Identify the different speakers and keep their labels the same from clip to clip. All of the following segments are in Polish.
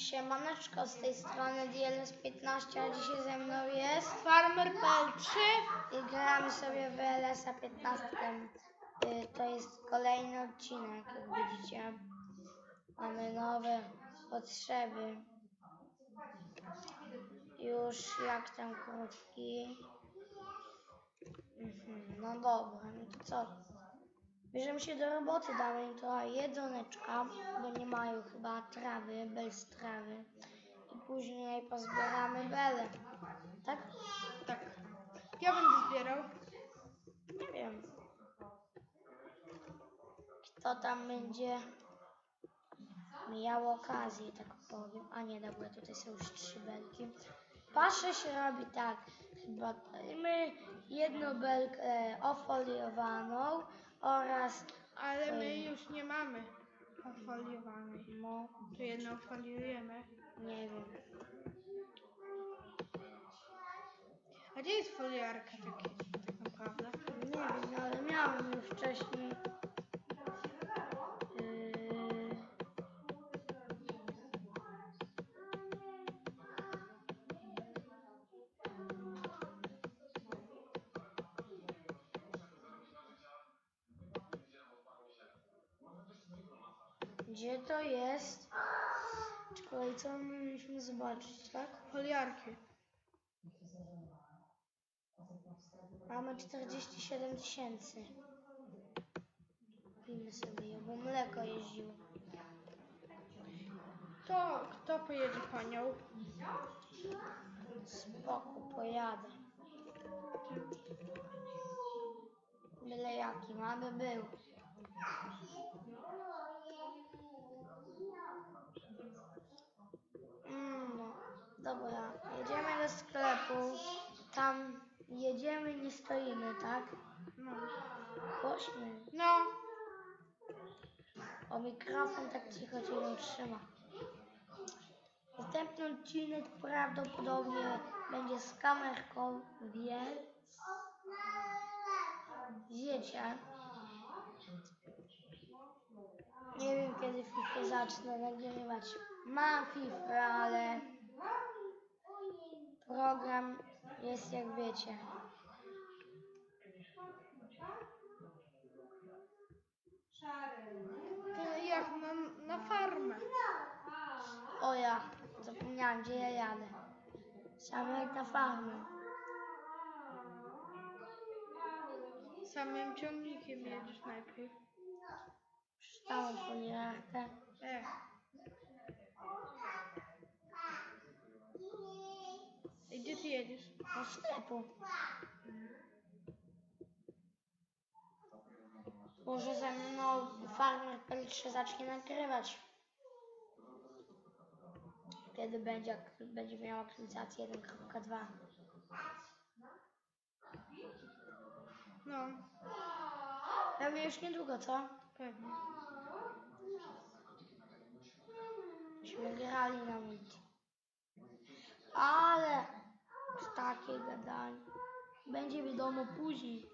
Speaker 1: Siemaneczko, z tej strony DLS15, a dzisiaj ze mną jest
Speaker 2: Farmer PL3.
Speaker 1: i gramy sobie w LS-a 15. Y, To jest kolejny odcinek, jak widzicie. Mamy nowe potrzeby. Już jak tam krówki. Mhm, no dobra, no to co? Bierzemy się do roboty, damy im trochę jedzoneczka, bo nie mają chyba trawy, bez trawy. I później pozbieramy belę. Tak?
Speaker 2: Tak. Ja będę zbierał.
Speaker 1: Nie wiem. Kto tam będzie miał okazję, tak powiem. A nie, dobra, tutaj są już trzy belki. Pasze się robi tak. Chyba my jedną belkę ofoliowaną oraz
Speaker 2: Ale my już nie mamy ofoliowanej.
Speaker 1: no,
Speaker 2: To jedną foliujemy.
Speaker 1: nie wiem.
Speaker 2: A gdzie jest foliarka taki, tak naprawdę?
Speaker 1: Nie wiem, ale miałem już wcześniej. Gdzie to jest? Czekaj, co my mieliśmy zobaczyć, tak?
Speaker 2: Foliarki.
Speaker 1: Mamy 47 tysięcy. Kupimy sobie je, bo mleko jeździło.
Speaker 2: To kto pojedzie po nią?
Speaker 1: Spoko, pojadę. Byle jaki, mamy był. Mm, no, dobra, jedziemy do sklepu. Tam jedziemy, nie stoimy, tak?
Speaker 2: No.
Speaker 1: Głośno.
Speaker 2: No.
Speaker 1: O mikrofon tak cicho cię nie trzyma. Następny odcinek prawdopodobnie będzie z kamerką, więc wiecie. Nie wiem kiedy FIFA zacznę nagrywać. Mam FIFA, ale program jest jak wiecie.
Speaker 2: To jak na, na farmę.
Speaker 1: O ja, zapomniałam gdzie ja jadę. Sam jak na farmę.
Speaker 2: Samym ciągnikiem jedziesz najpierw.
Speaker 1: Przeczytałam foliarkę.
Speaker 2: E. gdzie ty jedziesz?
Speaker 1: Do sklepu. Może ze mną farmer PL3 zacznie nagrywać. Kiedy będzie, będzie miał aktualizację 1.2.
Speaker 2: No,
Speaker 1: Pewnie już niedługo, co?
Speaker 2: pewnie.
Speaker 1: Będzie wiadomo później.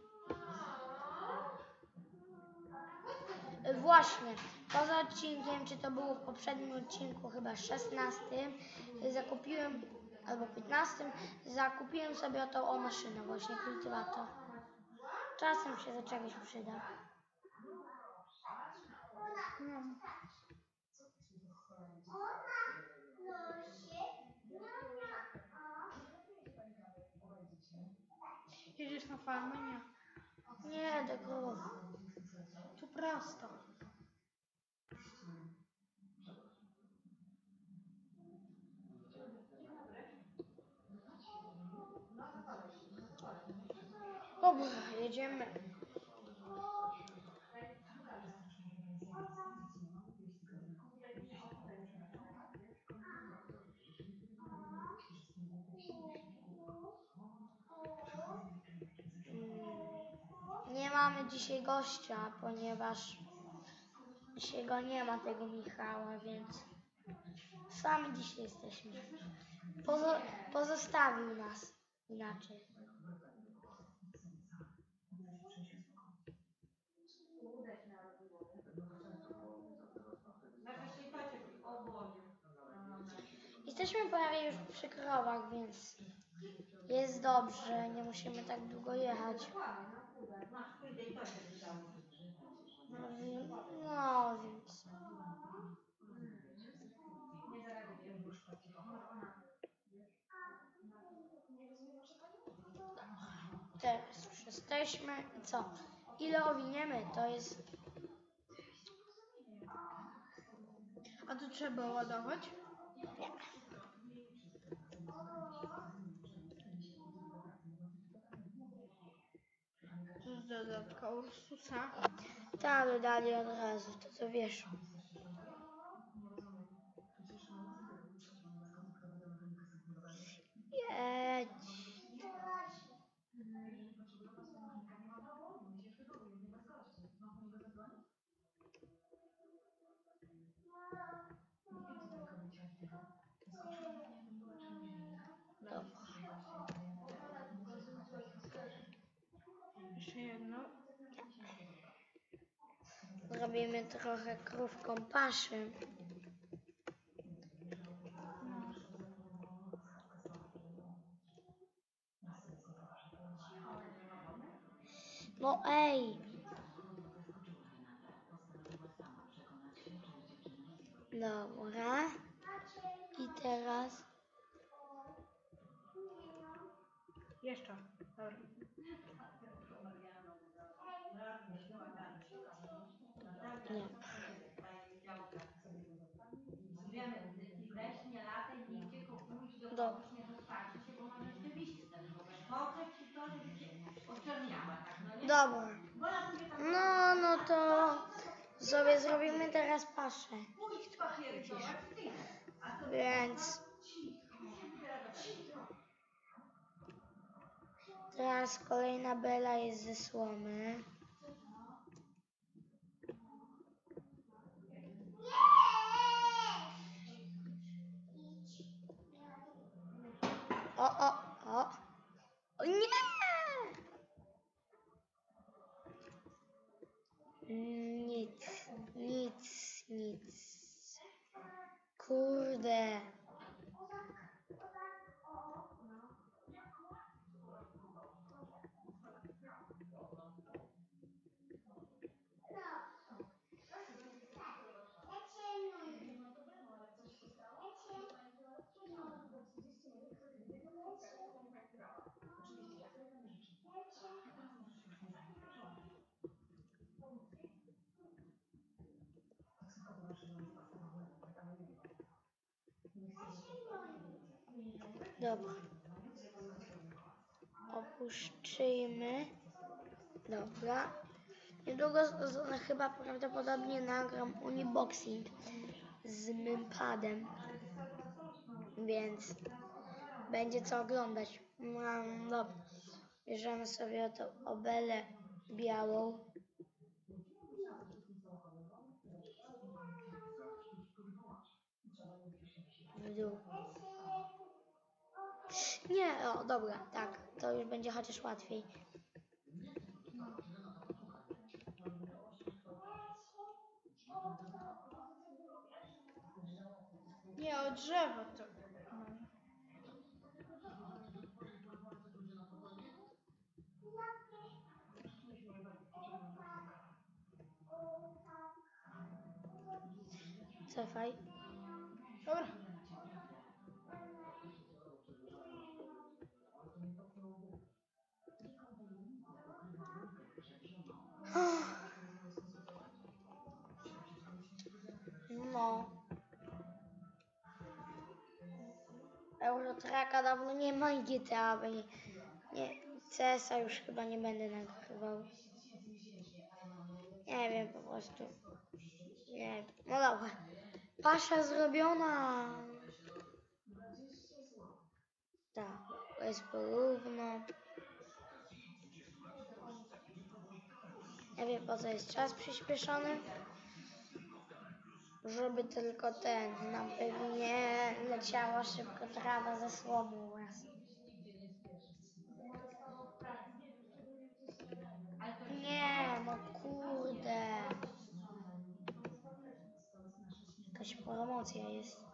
Speaker 1: Właśnie, poza odcinkiem, czy to było w poprzednim odcinku, chyba 16, e, zakupiłem, albo 15, zakupiłem sobie tą o maszynę, właśnie kultywator. Czasem się do czegoś przyda.
Speaker 2: No. Jedziesz na farmę? Nie.
Speaker 1: Nie, do.
Speaker 2: Tu prosto.
Speaker 1: Dobra, jedziemy. Mm, Nie mamy dzisiaj gościa, ponieważ dzisiaj go nie ma, tego Michała, więc sami dzisiaj jesteśmy. Pozo pozostawił nas inaczej. Jesteśmy prawie już przy krowach, więc jest dobrze, nie musimy tak długo jechać. No, wi- więc. Teraz już jesteśmy. I co? Ile owiniemy? To jest.
Speaker 2: A tu trzeba ładować?
Speaker 1: Nie.
Speaker 2: To jest dodatka Ursusa.
Speaker 1: Tak, dodali od razu, to co wiesz. Jedź.
Speaker 2: Jeszcze jedno.
Speaker 1: Trochę krówką paszy. No ej! Dobra. I teraz
Speaker 2: Jeszcze. Dobra.
Speaker 1: nie. Dobra. Dobra. No, no to sobie zrobimy teraz paszę. Więc teraz kolejna bela jest ze słomy. O, o, o. O nie! Nic, nic, nic. Kurde. Dobra. Opuszczyjmy. Dobra. Niedługo chyba prawdopodobnie nagram uniboxing z mym padem. Więc będzie co oglądać. No, dobra. Bierzemy sobie tą obelę białą. W dół. Nie, o dobra, tak, to już będzie chociaż łatwiej.
Speaker 2: Nie, o drzewo to.
Speaker 1: Cofaj.
Speaker 2: Dobra.
Speaker 1: Eurotraka dawno nie ma i GTA, bo nie, nie, CS-a już chyba nie będę nagrywał. Nie wiem po prostu. Nie. No dobra. Pasza zrobiona. Tak, jest porówno. Nie wiem po co jest czas przyspieszony. Żeby tylko ten, nam pewnie leciała szybko trawa ze słomą raz. Nie, no kurde. Jakaś promocja jest.